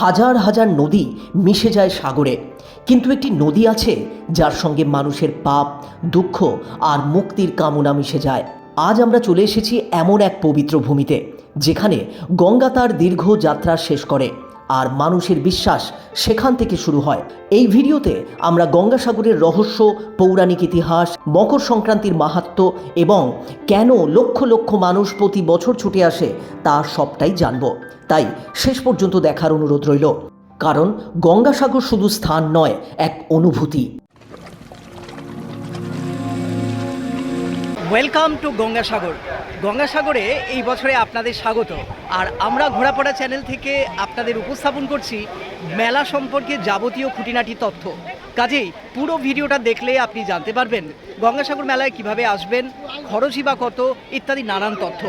হাজার হাজার নদী মিশে যায় সাগরে। কিন্তু একটি নদী আছে যার সঙ্গে মানুষের পাপ, দুঃখ আর মুক্তির কামনা মিশে যায়। আজ আমরা চলে এসেছি এমন এক পবিত্র ভূমিতে, যেখানে গঙ্গা তার দীর্ঘ যাত্রা শেষ করে আর মানুষের বিশ্বাস সেখান থেকে শুরু হয়। এই ভিডিওতে আমরা গঙ্গাসাগরের রহস্য, পৌরাণিক ইতিহাস, মকর সংক্রান্তির মাহাত্ম্য এবং কেন লক্ষ লক্ষ মানুষ প্রতি বছর ছুটে আসে তা সবটাই জানব। তাই শেষ পর্যন্ত দেখার অনুরোধ রইল। কারণ গঙ্গাসাগর শুধু স্থান নয়, এক অনুভূতি। Welcome to Gangasagar. গঙ্গাসাগরে এই বছরে আপনাদের স্বাগত। আর আমরা ঘোরাপড়া চ্যানেল থেকে আপনাদের উপস্থাপন করছি মেলা সম্পর্কে যাবতীয় খুঁটিনাটি তথ্য। কাজেই পুরো ভিডিওটা দেখলে আপনি জানতে পারবেন গঙ্গাসাগর মেলায় কীভাবে আসবেন, খরচই বা কত, ইত্যাদি নানান তথ্য।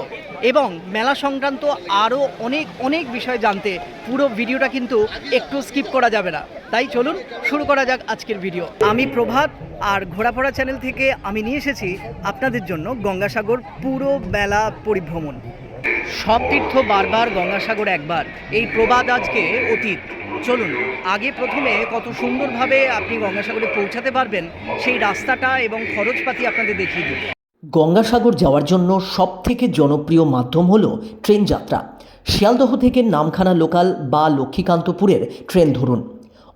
এবং মেলা সংক্রান্ত আরও অনেক অনেক বিষয় জানতে পুরো ভিডিওটা কিন্তু একটু স্কিপ করা যাবে না। তাই চলুন শুরু করা যাক আজকের ভিডিও। আমি প্রভাত, আর ঘোরাফোরা চ্যানেল থেকে আমি নিয়ে এসেছি আপনাদের জন্য গঙ্গাসাগর পুরো মেলা পরিভ্রমণ। সব তীর্থ বারবার গঙ্গাসাগর একবার। এই প্রবাদ আজকে অতীত। চলুন, আগে প্রথমে কত সুন্দরভাবে আপনি গঙ্গাসাগরে পৌঁছাতে পারবেন, সেই রাস্তাটা এবং খরচপাতি আপনাদের দেখিয়ে দিই। গঙ্গাসাগর যাওয়ার জন্য সবথেকে জনপ্রিয় মাধ্যম হলো ট্রেন যাত্রা। শিয়ালদহ থেকে নামখানা লোকাল বা লক্ষ্মীকান্তপুরের ট্রেন ধরুন।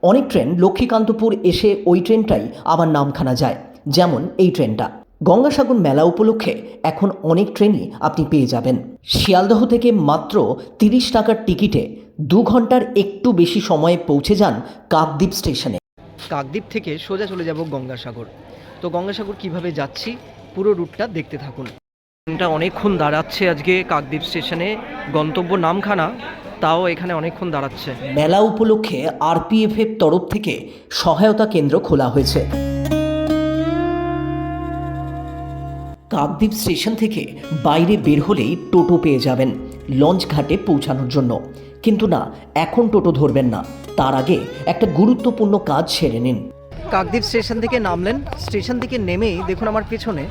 অনেক ট্রেন লক্ষ্মীকান্তপুর এসে ওই ট্রেনটাই আবার নামখানা যায়, যেমন এই ট্রেনটা। গঙ্গাসাগর মেলা উপলক্ষে এখন অনেক ট্রেনই আপনি পেয়ে যাবেন। শিয়ালদহ থেকে মাত্র তিরিশ টাকার টিকিটে দু ঘণ্টার একটু বেশি সময়ে পৌঁছে যান কাকদ্বীপ স্টেশনে। কাকদ্বীপ থেকে সোজা চলে যাব গঙ্গাসাগর। তো গঙ্গাসাগর কীভাবে যাচ্ছি পুরো রুটটা দেখতে থাকুন। ট্রেনটা অনেকক্ষণ দাঁড়াচ্ছে আজকে কাকদ্বীপ স্টেশনে। গন্তব্য নামখানা তাও এখানে অনেকক্ষণ দাঁড়াচ্ছে। মেলা উপলক্ষে আরপিএফ এর তরফ থেকে সহায়তা কেন্দ্র খোলা হয়েছে। কাকদ্বীপ স্টেশন থেকে বাইরে বের হলেই টোটো পেয়ে যাবেন, লঞ্চ ঘাটে পৌঁছানোর জন্য। কিন্তু না, এখন টোটো ধরবেন না। তার আগে একটা গুরুত্বপূর্ণ কাজ সেরে নিন। কাকদ্বীপ স্টেশন থেকে নামলেন। স্টেশন থেকে নেমেই দেখুন আমার পেছনে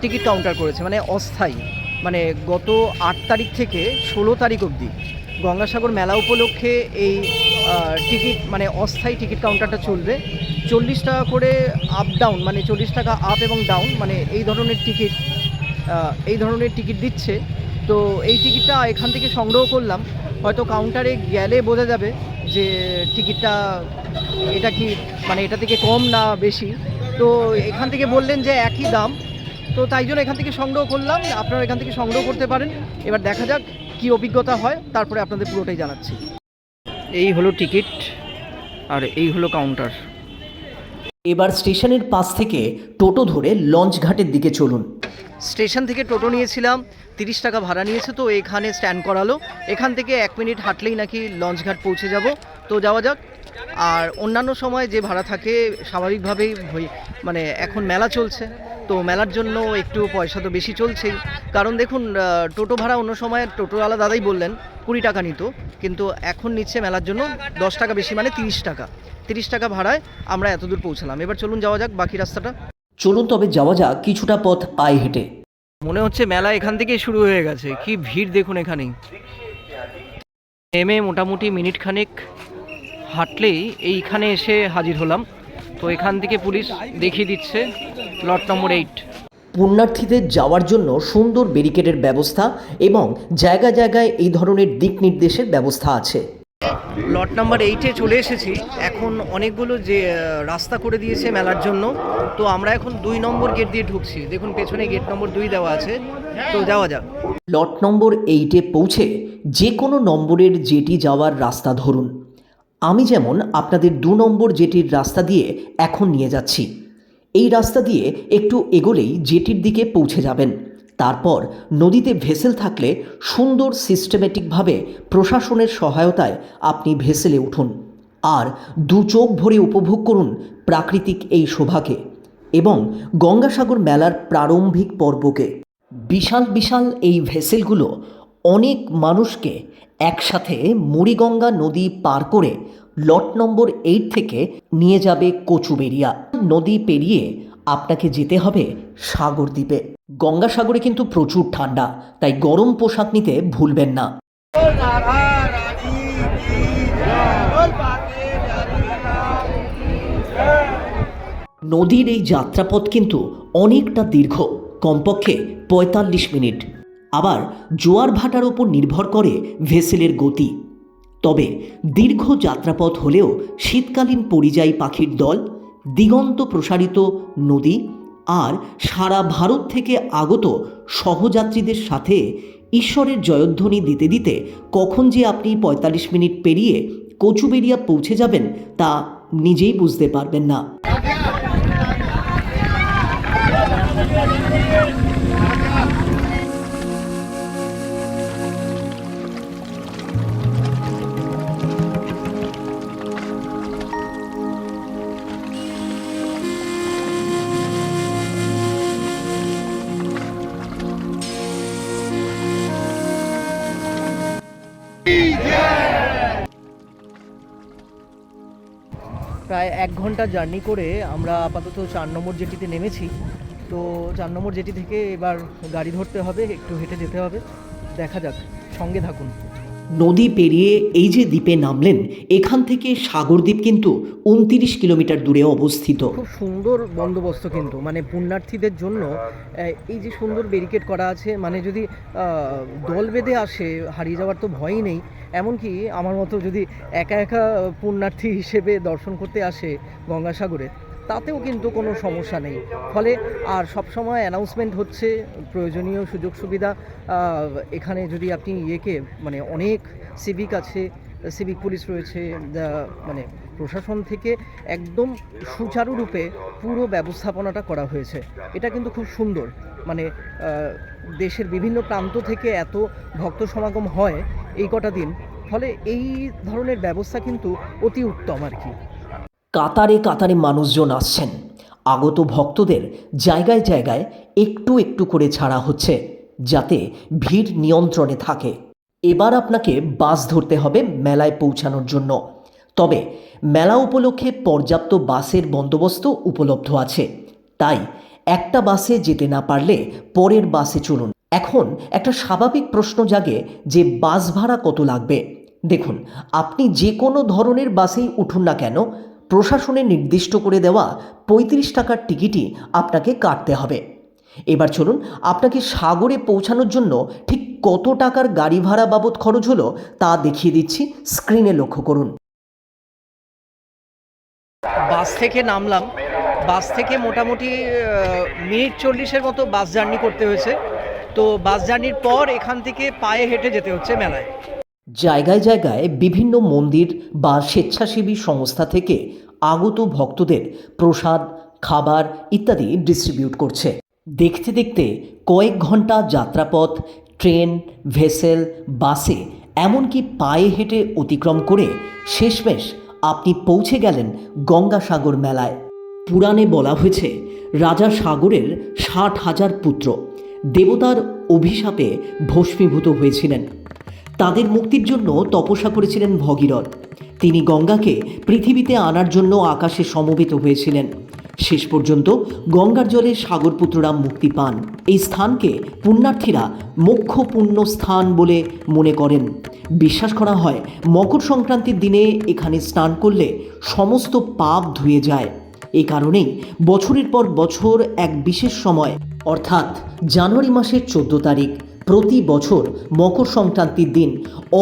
টিকিট কাউন্টার করেছে মানে অস্থায়ী। মানে গত আট তারিখ থেকে ষোলো তারিখ অবধি গঙ্গাসাগর মেলা উপলক্ষে এই টিকিট মানে অস্থায়ী টিকিট কাউন্টারটা চলবে। চল্লিশ টাকা করে আপ ডাউন মানে চল্লিশ টাকা আপ এবং ডাউন মানে এই ধরনের টিকিট এই ধরনের টিকিট দিচ্ছে। তো এই টিকিটটা এখান থেকে সংগ্রহ করলাম। হয়তো কাউন্টারে গেলে বোঝা যাবে যে টিকিটটা এটা কি মানে এটা থেকে কম না বেশি। তো এখান থেকে বললেন যে একই দাম। তো তাই জন্য এখান থেকে সংগ্রহ করলাম। আপনারা এখান থেকে সংগ্রহ করতে পারেন। এবার দেখা যাক কি অভিজ্ঞতা হয়। তারপরে আপনাদের পুরোটাই জানাচ্ছি। এই হলো টিকিট আর এই হলো কাউন্টার। এবার স্টেশনের পাশ থেকে টোটো ধরে লঞ্চ ঘাটের দিকে চলুন। স্টেশন থেকে টোটো নিয়েছিলাম তিরিশ টাকা ভাড়া নিয়েছে তো এখানে স্ট্যান্ড করালো। এখান থেকে এক মিনিট হাঁটলেই নাকি লঞ্চঘাট পৌঁছে যাব। তো যাওয়া যাক। আর অন্যান্য সময় যে ভাড়া থাকে স্বাভাবিকভাবেই মানে এখন মেলা চলছে। তো মেলার জন্য একটু পয়সা তো বেশি চলছেই কারণ দেখুন টোটো ভাড়া অন্য সময় টোটোওয়ালা দাদাই বললেন কুড়ি টাকা নিত। কিন্তু এখন নিচ্ছে মেলার জন্য দশ টাকা বেশি মানে তিরিশ টাকা। তিরিশ টাকা ভাড়ায় আমরা এতদূর পৌঁছালাম। এবার চলুন যাওয়া যাক বাকি রাস্তাটা। চলুন তবে যাওয়া যাক কিছুটা পথ পায়ে হেঁটে। মনে হচ্ছে মেলা এখান থেকেই শুরু হয়ে গেছে। কি ভিড় দেখুন এখানেই। নেমে মোটামুটি মিনিট খানেক হাঁটলেই এইখানে এসে হাজির হলাম। তো এখান থেকে পুলিশ দেখিয়ে দিচ্ছে লট নম্বর এইট। পুণ্যার্থীদের যাওয়ার জন্য সুন্দর ব্যারিকেডের ব্যবস্থা এবং জায়গা জায়গায় এই ধরনের দিক নির্দেশের ব্যবস্থা আছে। লট নাম্বার এইটে চলে এসেছি। এখন অনেকগুলো যে রাস্তা করে দিয়েছে মেলার জন্য। তো আমরা এখন দুই নম্বর গেট দিয়ে ঢুকছি। দেখুন পেছনে গেট নম্বর দুই দেওয়া আছে। তো যাওয়া যাক। লট নম্বর এইটে পৌঁছে যে কোনো নম্বরের জেটি যাওয়ার রাস্তা ধরুন। আমি যেমন আপনাদের দু নম্বর জেটির রাস্তা দিয়ে এখন নিয়ে যাচ্ছি। এই রাস্তা দিয়ে একটু এগোলেই জেটির দিকে পৌঁছে যাবেন। তারপর নদীতে ভেসেল থাকলে সুন্দর সিস্টেমেটিকভাবে প্রশাসনের সহায়তায় আপনি ভেসেলে উঠুন। আর দু চোখ ভরে উপভোগ করুন প্রাকৃতিক এই শোভাকে এবং গঙ্গাসাগর মেলার প্রারম্ভিক পর্বকে। বিশাল বিশাল এই ভেসেলগুলো অনেক মানুষকে একসাথে মুড়িগঙ্গা নদী পার করে লট নম্বর এইট থেকে নিয়ে যাবে কচুবেরিয়া। নদী পেরিয়ে আপনাকে যেতে হবে সাগর দ্বীপে গঙ্গাসাগরে কিন্তু প্রচুর ঠান্ডা, তাই গরম পোশাক নিতে ভুলবেন না। নদীর এই যাত্রাপথ কিন্তু অনেকটা দীর্ঘ, কমপক্ষে পঁয়তাল্লিশ মিনিট। আবার জোয়ার ভাটার ওপর নির্ভর করে ভেসেলের গতি। তবে দীর্ঘ যাত্রাপথ হলেও শীতকালীন পরিযায়ী পাখির দল, দিগন্ত প্রসারিত নদী আর সারা ভারত থেকে আগত সহযাত্রীদের সাথে ঈশ্বরের জয়ধ্বনি দিতে দিতে কখন যে আপনি পঁয়তাল্লিশ মিনিট পেরিয়ে কচুবেরিয়া পৌঁছে যাবেন তা নিজেই বুঝতে পারবেন না। প্রায় এক ঘণ্টা জার্নি করে আমরা আপাতত চার নম্বর জেটিতে নেমেছি। তো চার নম্বর জেটি থেকে এবার গাড়ি ধরতে হবে, একটু হেঁটে যেতে হবে। দেখা যাক, সঙ্গে থাকুন। নদী পেরিয়ে এই যে দ্বীপে নামলেন, এখান থেকে সাগরদ্বীপ কিন্তু উনতিরিশ কিলোমিটার দূরে অবস্থিত। খুব সুন্দর বন্দোবস্ত কিন্তু মানে পুণ্যার্থীদের জন্য এই যে সুন্দর ব্যারিকেড করা আছে মানে যদি দল বেঁধে আসে, হারিয়ে যাওয়ার তো ভয়ই নেই। এমনকি আমার মতো যদি একা একা পুণ্যার্থী হিসেবে দর্শন করতে আসে গঙ্গাসাগরে তাতেও কিন্তু কোনো সমস্যা নেই। ফলে আর সব সময় অ্যানাউন্সমেন্ট হচ্ছে, প্রয়োজনীয় সুযোগ সুবিধা এখানে যদি আপনি ইয়েকে মানে অনেক সিভিক আছে সিভিক পুলিশ রয়েছে মানে প্রশাসন থেকে একদম সুচারুরূপে পুরো ব্যবস্থাপনাটা করা হয়েছে। এটা কিন্তু খুব সুন্দর। মানে দেশের বিভিন্ন প্রান্ত থেকে এত ভক্ত সমাগম হয় এই কটা দিন। ফলে এই ধরনের ব্যবস্থা কিন্তু অতি উত্তম আর কি। কাতারে কাতারে মানুষজন আসছেন। আগত ভক্তদের জায়গায় জায়গায় একটু একটু করে ছাড়া হচ্ছে, যাতে ভিড় নিয়ন্ত্রণে থাকে। এবার আপনাকে বাস ধরতে হবে মেলায় পৌঁছানোর জন্য। তবে মেলা উপলক্ষে পর্যাপ্ত বাসের বন্দোবস্ত উপলব্ধ আছে। তাই একটা বাসে যেতে না পারলে পরের বাসে চলুন। এখন একটা স্বাভাবিক প্রশ্ন জাগে যে বাস ভাড়া কত লাগবে? দেখুন, আপনি যে কোনো ধরনের বাসেই উঠুন না কেন প্রশাসনের নির্দিষ্ট করে দেওয়া পঁয়ত্রিশ টাকার টিকিটই আপনাকে কাটতে হবে। এবার চলুন, আপনাকে সাগরে পৌঁছানোর জন্য ঠিক কত টাকার গাড়ি ভাড়া বাবদ খরচ হলো তা দেখিয়ে দিচ্ছি স্ক্রিনে লক্ষ্য করুন। বাস থেকে নামলাম। বাস থেকে মোটামুটি মিনিট চল্লিশের মতো বাস জার্নি করতে হয়েছে। তো বাস জার্নির পর এখান থেকে পায়ে হেঁটে যেতে হচ্ছে মেলায়। জায়গায় জায়গায় বিভিন্ন মন্দির বা স্বেচ্ছাসেবী সংস্থা থেকে আগত ভক্তদের প্রসাদ, খাবার ইত্যাদি ডিস্ট্রিবিউট করছে। দেখতে দেখতে কয়েক ঘণ্টা যাত্রাপথ, ট্রেন, ভেসেল, বাসে এমনকি পায়ে হেঁটে অতিক্রম করে শেষমেশ আপনি পৌঁছে গেলেন গঙ্গাসাগর মেলায়। পুরাণে বলা হয়েছে, রাজা সাগরের ষাট হাজার পুত্র। দেবতার অভিশাপে ভস্মীভূত হয়েছিলেন। তাদের মুক্তির জন্য তপস্যা করেছিলেন ভগীরথ। তিনি গঙ্গাকে পৃথিবীতে আনার জন্য আকাশে সমবেত হয়েছিলেন। শেষ পর্যন্ত গঙ্গার জলে সাগরপুত্ররা মুক্তি পান। এই স্থানকে পুণ্যার্থীরা মোক্ষ পুণ্য স্থান বলে মনে করেন। বিশ্বাস করা হয়, মকর সংক্রান্তির দিনে এখানে স্নান করলে সমস্ত পাপ ধুয়ে যায়। এই কারণেই বছরের পর বছর এক বিশেষ সময়, অর্থাৎ জানুয়ারি মাসের চোদ্দ তারিখ প্রতি বছর মকর সংক্রান্তির দিন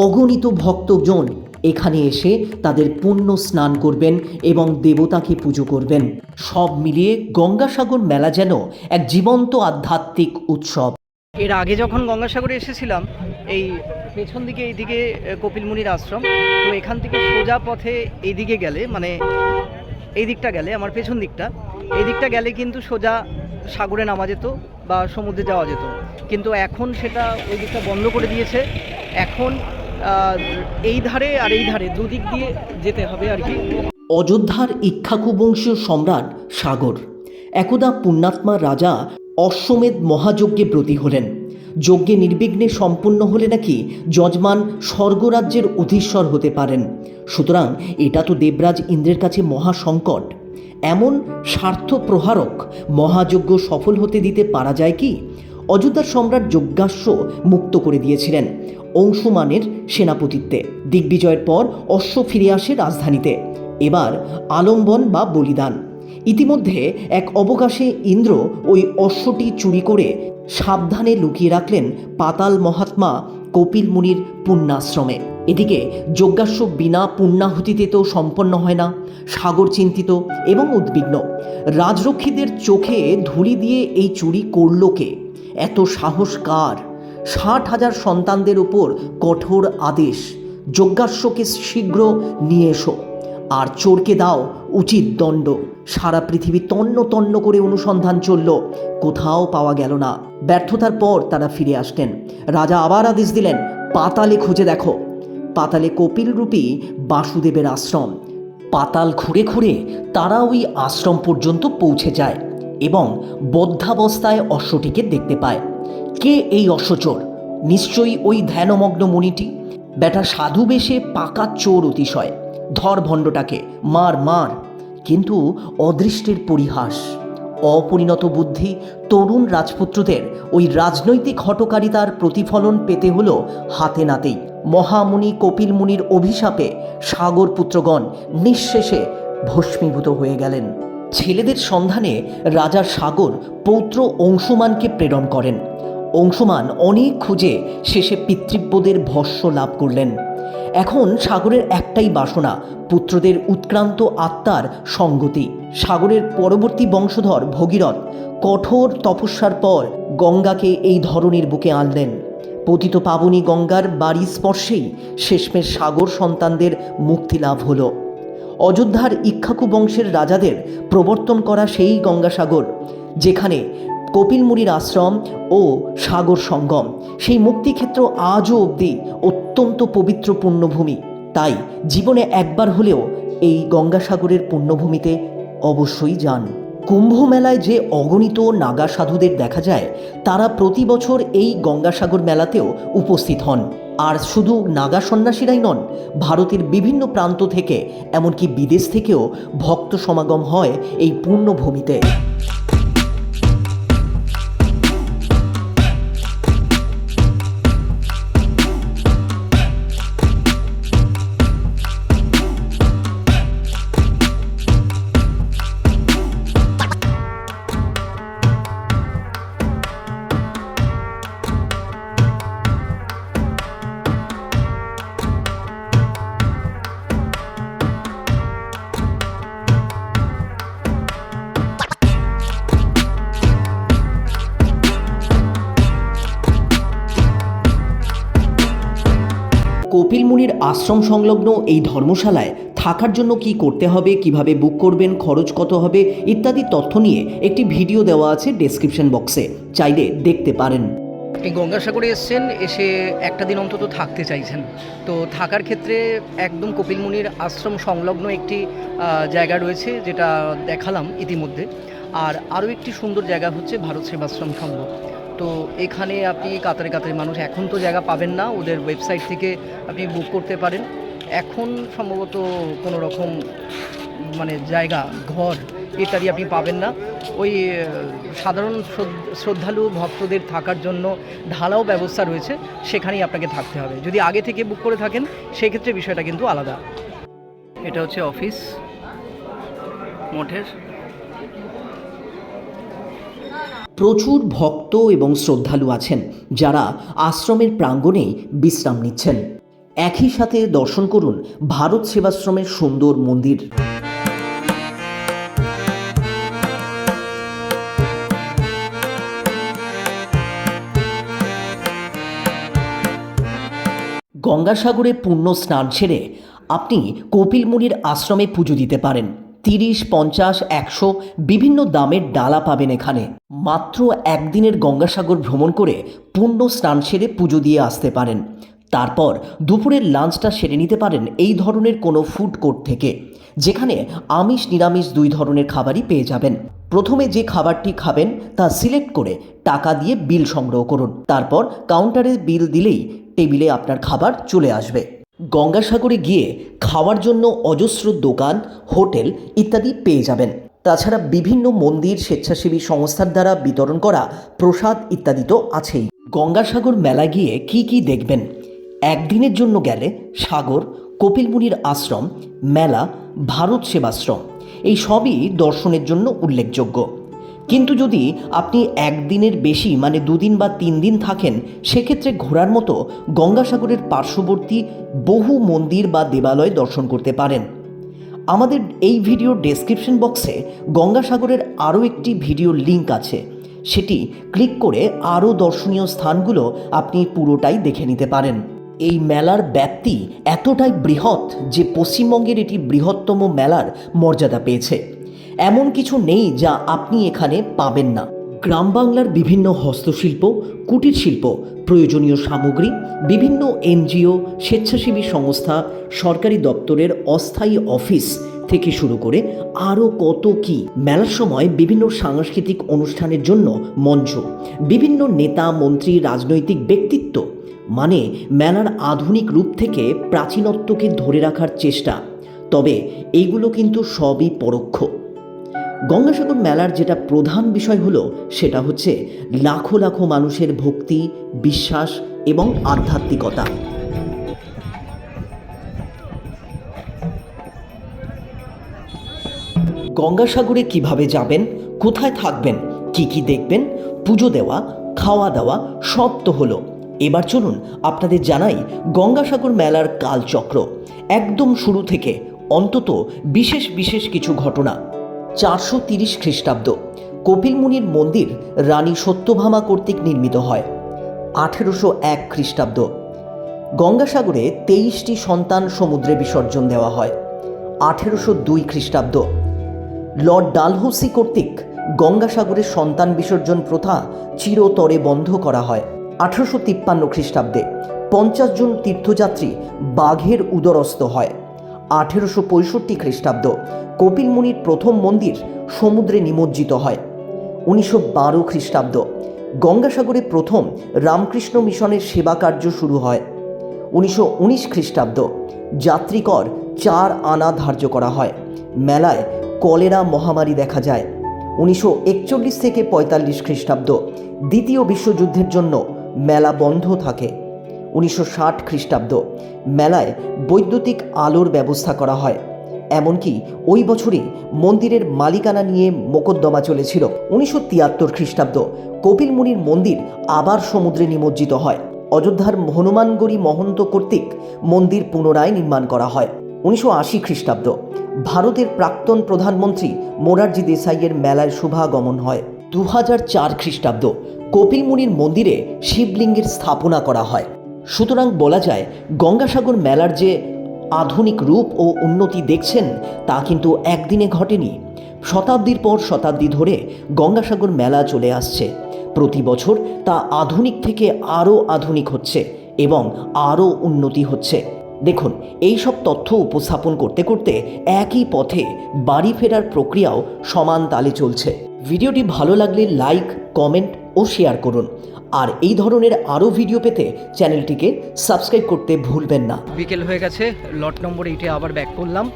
অগণিত ভক্তজন এখানে এসে তাদের পুণ্য স্নান করবেন এবং দেবতাকে পুজো করবেন। সব মিলিয়ে গঙ্গাসাগর মেলা যেন এক জীবন্ত আধ্যাত্মিক উৎসব। এর আগে যখন গঙ্গাসাগরে এসেছিলাম, এই পেছন দিকে এইদিকে কপিলমুনির আশ্রম, তো এখান থেকে সোজা পথে এইদিকে গেলে মানে এই দিকটা গেলে, আমার পেছন দিকটা, এই দিকটা গেলে কিন্তু সোজা সাগরে নামা যেত বা সমুদ্রে যাওয়া যেত। কিন্তু এখন সেটা ওই দিকটা বন্ধ করে দিয়েছে। এখন এই ধারে আর এই ধারে দুদিক দিয়ে যেতে হবে আর কি। অযোধ্যার ইক্ষ্বাকু বংশীয় সম্রাট সাগর। একদা পুণ্যাত্মা রাজা অশ্বমেধ মহাযজ্ঞে ব্রতী হলেন। যজ্ঞে নির্বিঘ্নে সম্পূর্ণ হলে নাকি যজমান স্বর্গরাজ্যের অধীশ্বর হতে পারেন। সুতরাং এটা তো দেবরাজ ইন্দ্রের কাছে মহা সংকট এমন স্বার্থ প্রহারক মহাযজ্ঞ সফল হতে দিতে পারা যায় কি? অযোধ্যার সম্রাট যজ্ঞাস্য মুক্ত করে দিয়েছিলেন অংশুমানের সেনাপতিত্বে। দিগ্বিজয়ের পর অশ্ব ফিরে আসে রাজধানীতে। এবার আলম্বন বা বলিদান। ইতিমধ্যে এক অবকাশে ইন্দ্র ওই অশ্বটি চুরি করে সাবধানে লুকিয়ে রাখলেন পাতাল মহাত্মা কপিল মুনির পুণ্যাশ্রমে। এদিকে যজ্ঞাস্য বিনা পুণ্যাহুতিতে তো সম্পন্ন হয় না, সাগর চিন্তিত এবং উদ্বিগ্ন। রাজরক্ষীদের চোখে ধুলি দিয়ে এই চুরি করল কে? এত সাহস কার? ষাট হাজার সন্তানদের উপর কঠোর আদেশ। যজ্ঞাস্যকে শীঘ্র নিয়ে এসো। আর চোরকে দাও উচিত দণ্ড। সারা পৃথিবী তন্ন তন্ন করে অনুসন্ধান চলল। কোথাও পাওয়া গেল না। ব্যর্থতার পর তারা ফিরে আসলেন। রাজা আবার আদেশ দিলেন, পাতালে খুঁজে দেখো। পাতালে কপিলরূপী বাসুদেবের আশ্রম। পাতাল খুঁড়ে খুঁড়ে তারা ওই আশ্রম পর্যন্ত পৌঁছে যায় এবং বদ্ধাবস্থায় অশ্বটিকে দেখতে পায়। কে এই অশ্বচোর? নিশ্চয়ই ওই ধ্যানমগ্ন মুনিটি? বেটা সাধু বেশে পাকা চোর অতিশয়। ধর ভণ্ডটাকে মার মার। কিন্তু অদৃষ্টের পরিহাস, অপরিণত বুদ্ধি তরুণ রাজপুত্রদের ওই রাজনৈতিক হটকারিতার প্রতিফলন পেতে হলো হাতে নাতেই। মহামুনি কপিল মুনির অভিশাপে সাগর পুত্রগণ নিঃশেষে ভস্মীভূত হয়ে গেলেন। ছেলেদের সন্ধানে রাজা সাগর পৌত্র অংশুমানকে প্রেরণ করেন। অংশুমান অনেক খুঁজে শেষে পিতৃব্যদের ভস্য লাভ করলেন। এখন সাগরের একটাই বাসনা, পুত্রদের উৎক্রান্ত আত্মার সঙ্গতি। সাগরের পরবর্তী বংশধর ভগীরথ কঠোর তপস্যার পর গঙ্গাকে এই ধরনের বুকে আনলেন। পতিত পাবনী গঙ্গার বাড়ি স্পর্শেই শেষমেশ সাগর সন্তানদের মুক্তি লাভ হলো। অযোধ্যার ইক্ষাকু বংশের রাজাদের প্রবর্তন করা সেই গঙ্গাসাগর, যেখানে কপিলমুনির আশ্রম ও সাগর সঙ্গম। সেই মুক্তিক্ষেত্র আজও অবধি অত্যন্ত পবিত্র পুণ্যভূমি তাই জীবনে একবার হলেও এই গঙ্গাসাগরের পুণ্যভূমিতে অবশ্যই যান। কুম্ভ মেলায় যে অগণিত নাগা সাধুদের দেখা যায়, তারা প্রতি বছর এই গঙ্গাসাগর মেলাতেও উপস্থিত হন। আর শুধু নাগা সন্ন্যাসীরাই নন, ভারতের বিভিন্ন প্রান্ত থেকে, এমনকি বিদেশ থেকেও ভক্ত সমাগম হয় এই পুণ্যভূমিতে আশ্রম সংলগ্ন এই ধর্মশালায় থাকার জন্য কি করতে হবে, কীভাবে বুক করবেন, খরচ কত হবে, ইত্যাদি তথ্য নিয়ে একটি ভিডিও দেওয়া আছে ডেসক্রিপশন বক্সে চাইলে দেখতে পারেন। আপনি গঙ্গাসাগরে এসছেন, এসে একটা দিন অন্তত থাকতে চাইছেন। তো থাকার ক্ষেত্রে একদম কপিল মুনির আশ্রম সংলগ্ন একটি জায়গা রয়েছে যেটা দেখালাম ইতিমধ্যে। আর আরও একটি সুন্দর জায়গা হচ্ছে ভারত সেবাশ্রম সংঘ তো এখানে আপনি কাতারে কাতারে মানুষ, এখন তো জায়গা পাবেন না, ওদের ওয়েবসাইট থেকে আপনি বুক করতে পারেন। এখন সম্ভবত কোনো রকম মানে জায়গা, ঘর ইত্যাদি আপনি পাবেন না। ওই সাধারণ শ্রদ্ধালু ভক্তদের থাকার জন্য ঢালাও ব্যবস্থা রয়েছে, সেখানেই আপনাকে থাকতে হবে। যদি আগে থেকে বুক করে থাকেন, সেক্ষেত্রে বিষয়টা কিন্তু আলাদা। এটা হচ্ছে অফিস মঠের। প্রচুর ভক্ত এবং শ্রদ্ধালু আছেন যারা আশ্রমের প্রাঙ্গণেই বিশ্রাম নিচ্ছেন। একই সাথে দর্শন করুন ভারত সেবাশ্রমের সুন্দর মন্দির। গঙ্গাসাগরে পুণ্য স্নান ছেড়ে আপনি কপিল মুনির আশ্রমে পুজো দিতে পারেন। তিরিশ, পঞ্চাশ, একশো বিভিন্ন দামের ডালা পাবেন এখানে। মাত্র একদিনের গঙ্গাসাগর ভ্রমণ করে পুণ্য স্নান সেরে পুজো দিয়ে আসতে পারেন। তারপর দুপুরের লাঞ্চটা সেরে নিতে পারেন এই ধরনের কোনো ফুড কোর্ট থেকে, যেখানে আমিষ, নিরামিষ দুই ধরনের খাবারই পেয়ে যাবেন। প্রথমে যে খাবারটি খাবেন তা সিলেক্ট করে টাকা দিয়ে বিল সংগ্রহ করুন। তারপর কাউন্টারে বিল দিলেই টেবিলে আপনার খাবার চলে আসবে। গঙ্গাসাগরে গিয়ে খাওয়ার জন্য অজস্র দোকান, হোটেল ইত্যাদি পেয়ে যাবেন। তাছাড়া বিভিন্ন মন্দির, স্বেচ্ছাসেবী সংস্থার দ্বারা বিতরণ করা প্রসাদ ইত্যাদি তো আছেই। গঙ্গাসাগর মেলা গিয়ে কি কি দেখবেন? একদিনের জন্য গেলে সাগর কপিলমুনির আশ্রম, মেলা, ভারত সেবাশ্রম, এই সবই দর্শনের জন্য উল্লেখযোগ্য। কিন্তু যদি আপনি একদিনের বেশি মানে দুদিন বা তিন দিন থাকেন, সেক্ষেত্রে ঘোরার মতো গঙ্গাসাগরের পার্শ্ববর্তী বহু মন্দির বা দেবালয় দর্শন করতে পারেন। আমাদের এই ভিডিওর ডেসক্রিপশন বক্সে গঙ্গাসাগরের আরও একটি ভিডিও লিংক আছে। সেটি ক্লিক করে আরও দর্শনীয় স্থানগুলো আপনি পুরোটাই দেখে নিতে পারেন। এই মেলার ব্যাপ্তি এতটাই বৃহৎ যে পশ্চিমবঙ্গের এটি বৃহত্তম মেলার মর্যাদা পেয়েছে। এমন কিছু নেই যা আপনি এখানে পাবেন না। গ্রাম বাংলার বিভিন্ন হস্তশিল্প, কুটির শিল্প, প্রয়োজনীয় সামগ্রী, বিভিন্ন এনজিও, স্বেচ্ছাসেবী সংস্থা, সরকারি দপ্তরের অস্থায়ী অফিস থেকে শুরু করে আরও কত কি মেলার সময় বিভিন্ন সাংস্কৃতিক অনুষ্ঠানের জন্য মঞ্চ, বিভিন্ন নেতা, মন্ত্রী, রাজনৈতিক ব্যক্তিত্ব মানে মেলার আধুনিক রূপ থেকে প্রাচীনত্বকে ধরে রাখার চেষ্টা। তবে এইগুলো কিন্তু সবই পরোক্ষ। গঙ্গাসাগর মেলার যেটা প্রধান বিষয় হলো, সেটা হচ্ছে লাখো লাখো মানুষের ভক্তি, বিশ্বাস এবং আধ্যাত্মিকতা। গঙ্গাসাগরে কীভাবে যাবেন, কোথায় থাকবেন, কি কি দেখবেন, পুজো দেওয়া, খাওয়া দাওয়া, সব তো হলো। এবার চলুন আপনাদের জানাই গঙ্গাসাগর মেলার কালচক্র। একদম শুরু থেকে অন্তত বিশেষ বিশেষ কিছু ঘটনা। চারশো তিরিশ খ্রিস্টাব্দ। কপিল মুনির মন্দির রানী সত্যভামা কর্তৃক নির্মিত হয়, আঠেরোশো এক খ্রিস্টাব্দ। গঙ্গাসাগরে তেইশটি সন্তান সমুদ্রে বিসর্জন দেওয়া হয়, আঠেরোশো দুই খ্রিস্টাব্দ। লর্ড ডালহৌসি কর্তৃক গঙ্গাসাগরে সন্তান বিসর্জন প্রথা চিরতরে বন্ধ করা হয়, আঠারোশো তিপ্পান্ন খ্রিস্টাব্দে। পঞ্চাশ জন তীর্থযাত্রী বাঘের উদরস্থ হয়। আঠেরোশো পঁয়ষট্টি খ্রিস্টাব্দ। কপিল মুনির প্রথম মন্দির সমুদ্রে নিমজ্জিত হয়। উনিশশো বারো খ্রিস্টাব্দ। গঙ্গাসাগরে প্রথম রামকৃষ্ণ মিশনের সেবা কার্য শুরু হয়। উনিশশো উনিশ খ্রিস্টাব্দ। যাত্রীকর চার আনা ধার্য করা হয়। মেলায় কলেরা মহামারী দেখা যায়। উনিশশো একচল্লিশ থেকে পঁয়তাল্লিশ খ্রিস্টাব্দ। দ্বিতীয় বিশ্বযুদ্ধের জন্য মেলা বন্ধ থাকে। উনিশশো ষাট খ্রিস্টাব্দ মেলায় বৈদ্যুতিক আলোর ব্যবস্থা করা হয়। এমনকি ওই বছরই মন্দিরের মালিকানা নিয়ে মোকদ্দমা চলেছিল। উনিশশো তিয়াত্তর খ্রিস্টাব্দ কপিল মুনির মন্দির আবার সমুদ্রে নিমজ্জিত হয়। অযোধ্যার হনুমানগড়ি মহন্ত কর্তৃক মন্দির পুনরায় নির্মাণ করা হয়। উনিশশো আশি খ্রিস্টাব্দ ভারতের প্রাক্তন প্রধানমন্ত্রী মোরারজি দেসাইয়ের মেলায় শুভাগমন হয়। দু হাজার চার খ্রিস্টাব্দ কপিল মুনির মন্দিরে শিবলিঙ্গের স্থাপনা করা হয়। সুতরাং বলা যায়, গঙ্গাসাগর মেলার যে আধুনিক রূপ ও উন্নতি দেখছেন, তা কিন্তু একদিনে ঘটেনি। শতাব্দীর পর শতাব্দী ধরে গঙ্গাসাগর মেলা চলে আসছে। প্রতি বছর তা আধুনিক থেকে আরও আধুনিক হচ্ছে এবং আরও উন্নতি হচ্ছে। দেখুন, এই সব তথ্য উপস্থাপন করতে করতে একই পথে বাড়ি ফেরার প্রক্রিয়াও সমান তালে চলছে। ভিডিওটি ভালো লাগলে লাইক, কমেন্ট ও শেয়ার করুন। আর এই ধরনের আরও ভিডিও পেতে চ্যানেলটিকে সাবস্ক্রাইব করতে ভুলবেন না। বিকেল হয়ে গেছে লট নম্বর এইটে আবার ব্যাক করলাম।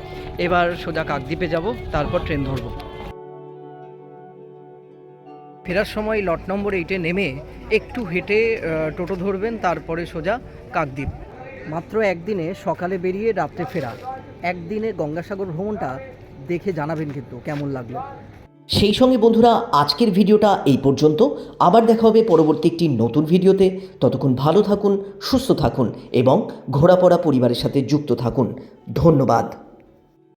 এবার সোজা কাকদ্বীপে যাব, তারপর ট্রেন ধরবো। ফেরার সময় লট নম্বর এইটে নেমে একটু হেঁটে টোটো ধরবেন, তারপরে সোজা কাকদ্বীপ। মাত্র একদিনে সকালে বেরিয়ে রাত্রে ফেরা। একদিনে গঙ্গাসাগর ভ্রমণটা দেখে জানাবেন কিন্তু কেমন লাগল। সেই সঙ্গে বন্ধুরা, আজকের ভিডিওটা এই পর্যন্ত। আবার দেখা হবে পরবর্তী একটি নতুন ভিডিওতে। ততক্ষণ ভালো থাকুন, সুস্থ থাকুন এবং ঘোরাপড়া পরিবারের সাথে যুক্ত থাকুন। ধন্যবাদ।